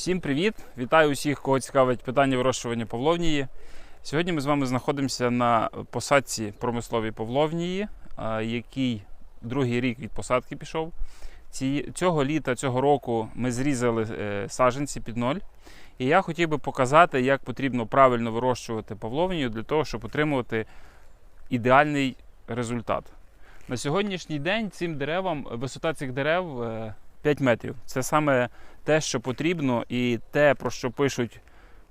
Всім привіт! Вітаю усіх, кого цікавить питання вирощування павловнії. Сьогодні ми з вами знаходимося на посадці промисловій павловнії, який другий рік від посадки пішов. Цього літа, цього року ми зрізали е, саджанці під ноль. І я хотів би показати, як потрібно правильно вирощувати павловнію для того, щоб отримувати ідеальний результат. На сьогоднішній день цим деревам висота цих дерев е, 5 метрів. Це саме те, що потрібно, і те, про що пишуть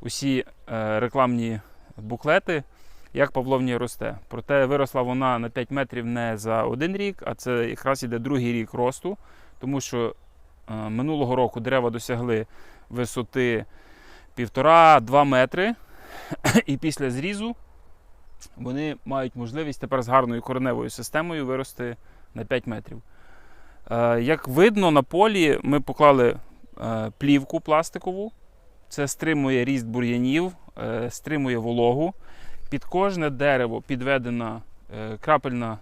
усі е, рекламні буклети, як павловнія росте. Проте виросла вона на 5 метрів не за один рік, а це якраз іде другий рік росту, тому що е, минулого року дерева досягли висоти 1,5-2 метри, і після зрізу вони мають можливість тепер з гарною кореневою системою вирости на 5 метрів. Е, Як видно на полі, ми поклали е, плівку пластикову. Це стримує ріст бур'янів, е, стримує вологу. Під кожне дерево підведена крапельна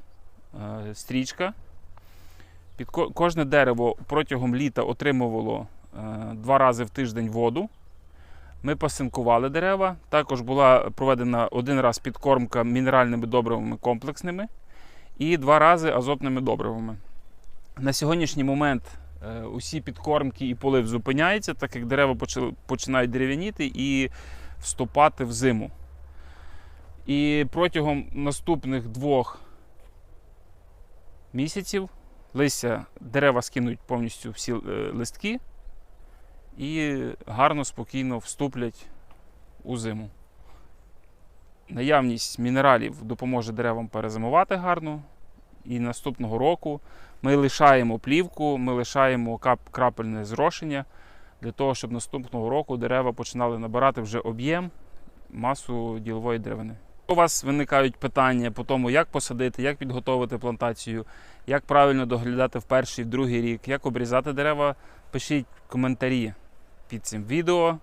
стрічка. Під кожне дерево протягом літа отримувало два рази в тиждень воду. Ми пасинкували дерева. Також була проведена один раз підкормка мінеральними добривами комплексними і два рази азотними добривами. На сьогоднішній момент е, усі підкормки і полив зупиняються, так як дерева починають дерев'яніти і вступати в зиму. І протягом наступних двох місяців листя дерева скинуть повністю всі е, листки і гарно, спокійно вступлять у зиму. Наявність мінералів допоможе деревам перезимувати гарно. І наступного року ми лишаємо плівку, ми лишаємо крапельне зрошення для того, щоб наступного року дерева починали набирати вже об'єм, масу ділової деревини. У вас виникають питання по тому, як посадити, як підготовити плантацію, як правильно доглядати в перший, в другий рік, як обрізати дерева. Пишіть коментарі під цим відео.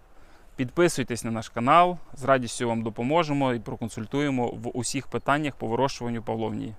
Підписуйтесь на наш канал, з радістю вам допоможемо і проконсультуємо в усіх питаннях по вирощуванню павловнії.